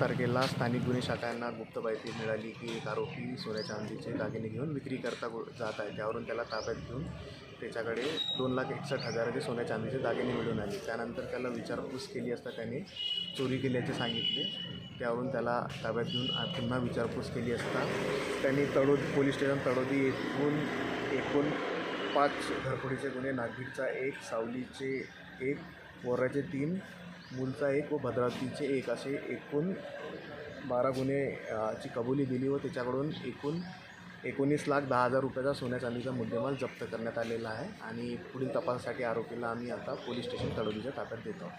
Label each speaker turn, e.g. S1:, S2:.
S1: तारखेला स्थानिक गुन्हे शाखांना गुप्त माहिती मिळाली की एक आरोपी सोन्या चांदीचे दागिने घेऊन विक्री करता जात आहे. त्यावरून त्याला ताब्यात घेऊन त्याच्याकडे दोन लाख एकसष्ट हजाराचे सोन्या चांदीचे दागिने मिळून आले. त्यानंतर त्याला विचारपूस केली असता त्याने चोरी केल्याचे सांगितले. त्यावरून त्याला ताब्यात घेऊन पुन्हा विचारपूस केली असता त्यांनी तडोदी पोलीस स्टेशन तडोदी एकूण एकूण पाच घरफोडीचे गुन्हे नागभीडचा एक सावलीचे एक बोराचे तीन मूलचा एक व भद्रावतीचे एक असे एकूण बारा गुन्हे ची कबुली दिली व त्याच्याकडून एकूण एकोणीस लाख दहा हजार रुपयाचा सोन्या चांदीचा मुद्देमाल जप्त करण्यात आलेला आहे आणि पुढील तपासासाठी आरोपीला आम्ही आता पोलीस स्टेशन तडोलीच्या ताब्यात देतो.